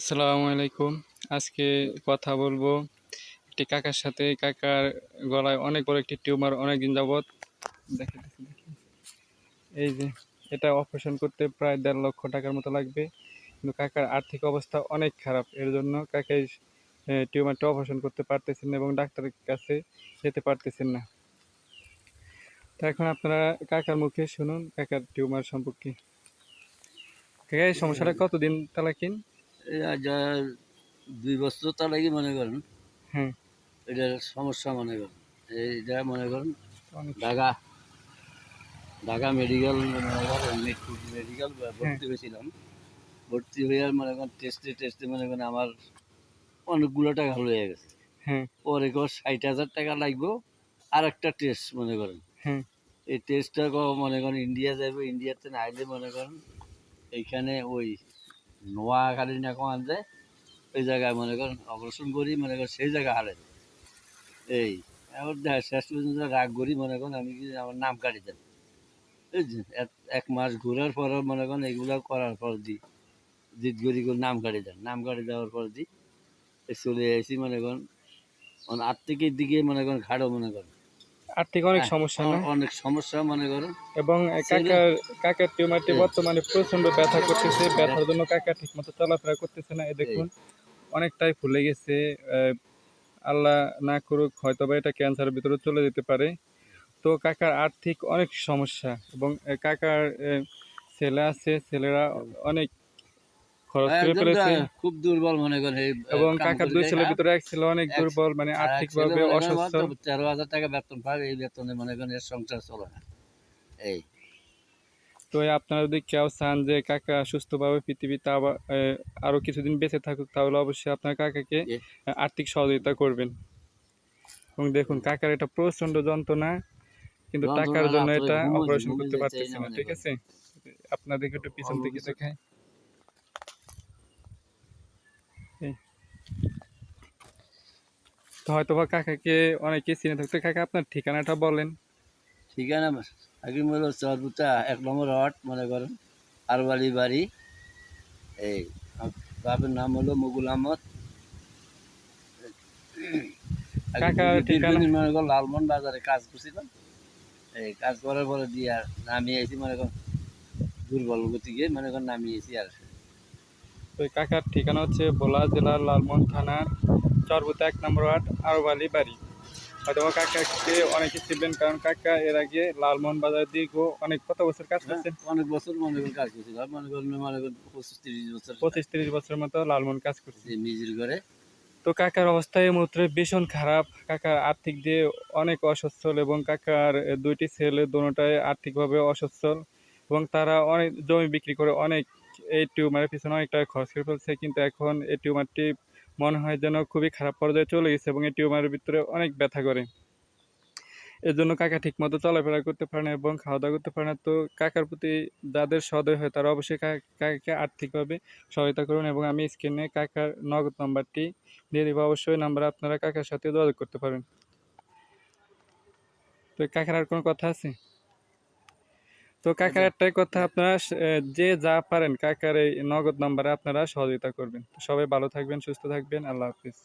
আসসালামু আলাইকুম। আজকে কথা বলব একটি কাকার সাথে। কাকার গলায় অনেক বড় একটি টিউমার অনেক দিন যাবৎ দেখে। এই যে, এটা অপারেশন করতে প্রায় দেড় লক্ষ টাকার মতো লাগবে। কিন্তু কাকার আর্থিক অবস্থা অনেক খারাপ। এর জন্য কাকা এই টিউমারটা অপারেশন করতে পারতেছেন না এবং ডাক্তারের কাছে যেতে পারতেছেন না। তো এখন আপনারা কাকার মুখে শুনুন, কাকার টিউমার সম্পর্কে। কাকা এই সমস্যাটা কতদিন তালাকিন? আর দুই বছর তার লাগি মনে করেন। হ্যাঁ এটার সমস্যা মনে করেন। এইটা মনে করেন ঢাকা ঢাকা মেডিকেল মনে করেন মেডিকেল ভর্তি হয়েছিলাম। ভর্তি হয়ে আর মনে করেন টেস্টে টেস্টে মনে করেন আমার অনেকগুলো টাকা হয়ে গেছে। হ্যাঁ পরে কর ষাট হাজার টাকা লাগবো আর একটা টেস্ট মনে করেন। হ্যাঁ এই টেস্টটা মনে করেন ইন্ডিয়া যাবে ইন্ডিয়াতে না আইলে মনে করেন এইখানে ওই নোয়াখালী না কমান যায় ওই জায়গায় মনে করেন অপারেশন করি, মনে করেন সেই জায়গায় হারে এই, এবার দেখা, শেষ পর্যন্ত রাগ করি, মনে করেন আমি কি আমার নাম কাটি দেন এক- মাস ঘোরার পর মনে করেন এগুলো করার পর দি জিত করে নাম কাটি দেন। নাম কাটি দেওয়ার পর দি, চলে আসি মনে করেন মানে আর্থিকের দিকে মনে করেন ঘাড়ো মনে করেন। আর্থিক অনেক হ্যাঁ, সমস্যা না? অনেক সমস্যা মনে করেন এবং কাকার কাকার টিউমারটি। বর্তমানে প্রচণ্ড ব্যথা করতেছে। ব্যথার জন্য কাকা ঠিক মতো চলাফেরা করতেছে না। এই দেখুন অনেকটাই ফুলে গেছে। আল্লাহ না করুক হয়তো বা এটা ক্যান্সারের ভিতরে চলে যেতে পারে। তো কাকার আর্থিক অনেক সমস্যা এবং কাকার ছেলে আছে। ছেলেরা অনেক খরচ করে ফেলেছে। খুব দুর্বল মনে করেন এবং কাকার দুই ছেলের ভিতরে এক ছেলে অনেক দুর্বল মানে আর এক ছেলে আর্থিকভাবে অসচ্ছল তেরো হাজার টাকা বেতন পায় এই বেতনে মনে করেন এর সংসার চলে না। এই। তো আপনারা যদি কেউ চান যে কাকা সুস্থভাবে পৃথিবীতে আবার আহ, আরও কিছুদিন বেঁচে থাকুক তাহলে অবশ্যই আপনার কাকাকে আর্থিক সহযোগিতা করবেন। এবং দেখুন কাকার এটা প্রচণ্ড যন্ত্রণা কিন্তু টাকার জন্য এটা অপারেশন করতে পারতেছে না ঠিক আছে? আপনাদেরকে একটু পিছন থেকে কিছু- দেখাই এই। তো হয়তো বা কাকাকে অনেকে চিনে থাকতে। কাকা আপনার ঠিকানাটা বলেন। ঠিকানা আগে হলো চরপুতা এক নম্বর ওয়ার্ড মনে করেন আরবালি বাড়ি। এই বাপের নাম হলো মুগুল আহমদ? মনে করেন লালমোহন বাজারে কাজ করছিলাম। এই কাজ করার পরে দিয়ে আর নামিয়ে এসি মনে কর দুর্বল গতিকে মনে কর নামিয়ে এসি আর। তো এই কাকার ঠিকানা হচ্ছে ভোলা জেলার লালমোহন থানার চরবুতা এক নম্বর ওয়ার্ড আরবালি বাড়ি। হয়তো কাকাকে অনেকে চিনবেন কারণ কাকা এর আগে লালমোহন বাজার দীর্ঘ অনেক কত বছর কাজ করছেন? অনেক বছর মনে করেন কাজ করছিলাম মনে করেন মনে করেন পঁচিশ তিরিশ বছর। পঁচিশ তিরিশ বছরের মতো লালমোহন কাজ করছে নিজের ঘরে। তো কাকার অবস্থা এই মুহূর্তে ভীষণ খারাপ। কাকার আর্থিক দিয়ে অনেক অসচ্ছল এবং কাকার দুইটি ছেলে দুটাই আর্থিকভাবে অসচ্ছল এবং তারা অনেক জমি বিক্রি করে অনেক এই টিউমারের পিছনে টাকা খরচ করে ফেলছে, কিন্তু এখন এই টিউমারটি মনে হয় যেন খুবই খারাপ পর্যায়ে চলে গেছে এবং এই টিউমারের ভিতরে অনেক ব্যথা করে। এর জন্য কাকা ঠিকমতো চলাফেরা করতে পারে না এবং খাওয়া দাওয়া করতে পারে না। তো কাকার প্রতি যাদের সদয় হয়, তারা অবশ্যই কাকাকে আর্থিকভাবে সহায়তা করুন এবং আমি স্ক্রিনে কাকার নগদ নাম্বারটি দিয়ে দেবো। অবশ্যই নাম্বার আপনারা কাকার সাথে যোগাযোগ করতে পারেন। তো কাকার আর কোনো কথা আছে? তো কাকার একটাই কথা আপনারা যে যা পারেন কাকার এই নগদ নাম্বারে আপনারা সহযোগিতা করবেন। তো সবাই ভালো থাকবেন সুস্থ থাকবেন আল্লাহ হাফিজ।